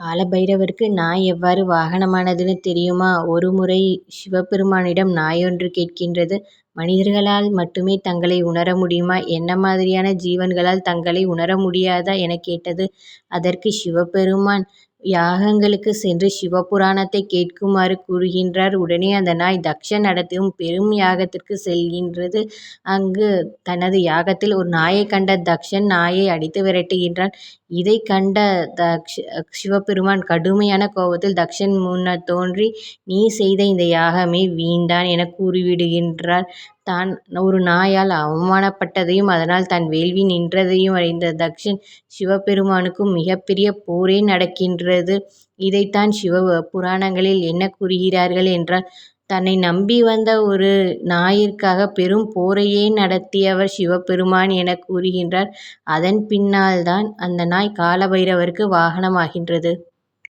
காலபைரவருக்கு நாய் எவ்வாறு வாகனமானதுன்னு தெரியுமா? ஒருமுறை சிவபெருமானிடம் நாயொன்று கேட்கின்றது மனிதர்களால் மட்டுமே தங்களை உணர முடியுமா? என்ன மாதிரியான ஜீவன்களால் தங்களை உணர முடியாதா? எனக் கேட்டது. அதற்கு சிவபெருமான் யாகங்களுக்கு சென்று சிவபுராணத்தை கேட்குமாறு கூறுகின்றார். உடனே அந்த நாய் தக்ஷன் நடத்தும் பெரும் யாகத்திற்கு செல்கின்றது. அங்கு தனது யாகத்தில் ஒரு நாயைக் கண்ட தக்ஷன் நாயை அடித்து விரட்டுகின்றான். இதைக் கண்ட சிவபெருமான் கடுமையான கோபத்தில் தக்ஷன் முன்னர் தோன்றி நீ செய்த இந்த யாகமே வீண்தான் என கூறிவிடுகின்றார். தான் ஒரு நாயால் அவமானப்பட்டதையும் அதனால் தன் வேள்வி நின்றதையும் அறிந்த தக்ஷன் சிவபெருமானுக்கும் மிகப்பெரிய போரே நடக்கின்றது. இதைத்தான் சிவ புராணங்களில் என்ன கூறுகிறார்கள் என்றால் தன்னை நம்பி வந்த ஒரு நாயிற்காக பெரும் போரையே நடத்தியவர் சிவபெருமான் என கூறுகின்றார். அதன் பின்னால்தான் அந்த நாய் காலபைரவருக்கு வாகனமாகின்றது.